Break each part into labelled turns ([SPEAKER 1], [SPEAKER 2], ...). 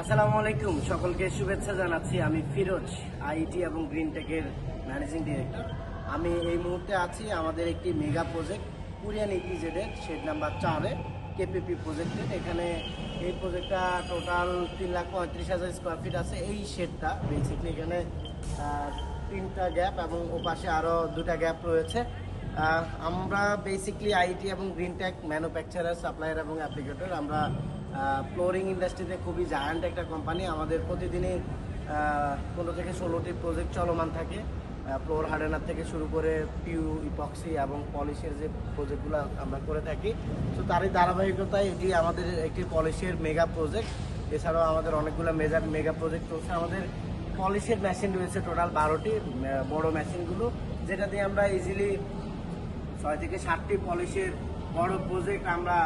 [SPEAKER 1] আসসালামু আলাইকুম। সকলকে শুভেচ্ছা জানাচ্ছি। আমি ফিরোজ আইটি এবং গ্রিন টেকের ম্যানেজিং ডিরেক্টর আমি এই মুহূর্তে আছি আমাদের একটি মেগা প্রজেক্ট কুরিয়ান ইপিজেডের শেড নাম্বার চারে কেপিপি প্রজেক্টের এখানে এই প্রজেক্টটা টোটাল তিন লাখ পঁয়ত্রিশ হাজার স্কোয়ার ফিট আছে। এই শেডটা বেসিকলি এখানে তিনটা গ্যাপ এবং ওপাশে আরও দুটা গ্যাপ রয়েছে। আমরা বেসিকলি আইটি এবং গ্রিন টেক ম্যানুফ্যাকচারার সাপ্লায়ার এবং অ্যাপ্লিকেটর আমরা ফ্লোরিং ইন্ডাস্ট্রিতে খুবই জায়ান্ট একটা কোম্পানি আমাদের প্রতিদিনই পনেরো থেকে ষোলোটি প্রজেক্ট চলমান থাকে। ফ্লোর হার্ডেনার থেকে শুরু করে পিউ ইপক্সি এবং পলিশের যে প্রজেক্টগুলো আমরা করে থাকি। তো তারই ধারাবাহিকতায় এটি আমাদের একটি পলিশের মেগা প্রজেক্ট এছাড়াও আমাদের অনেকগুলো মেজা মেগা প্রজেক্ট চলছে। আমাদের পলিশের মেশিন রয়েছে টোটাল বারোটি বড় মেশিনগুলো যেটা দিয়ে আমরা ইজিলি ছয় থেকে সাতটি পলিশের বড় প্রজেক্ট আমরা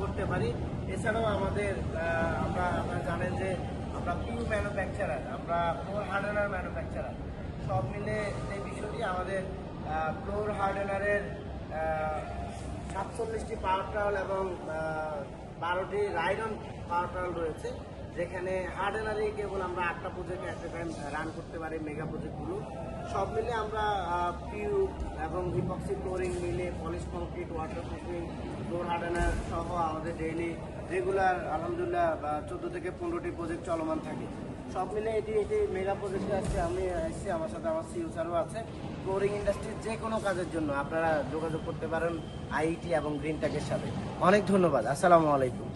[SPEAKER 1] করতে পারি। এছাড়াও আমাদের আমরা, আপনারা জানেন যে আমরা পিউ ম্যানুফ্যাকচারার আমরা ফ্লোর হার্ডেনার ম্যানুফ্যাকচারার সব মিলে এই বিষয়টি আমাদের ফ্লোর হার্ডেনারের সাতচল্লিশটি পাওয়ার ট্রাউল এবং বারোটি রাইডন পাওয়ার ট্রাউল রয়েছে। যেখানে হার্ডেনারি কেবল আমরা আটটা প্রজেক্ট একটা টাইম রান করতে পারি মেগা প্রজেক্টগুলো সব মিলে আমরা পিউ এবং ইপক্সি ফ্লোরিং মিলে polish concrete waterproofing floor hardener সহ আমাদের ডেইলি রেগুলার আলহামদুলিল্লাহ চোদ্দ থেকে পনেরোটি প্রজেক্ট চলমান থাকে। সব মিলে এটি এটি মেগা প্রজেক্টে আসছে, আমি এসেছি, আমার সাথে আমার সিউ স্যারও আছে। ফ্লোরিং ইন্ডাস্ট্রির যে কোনো কাজের জন্য আপনারা যোগাযোগ করতে পারেন আইটি এবং গ্রিন টেকের সাথে। অনেক ধন্যবাদ, আসসালামু আলাইকুম।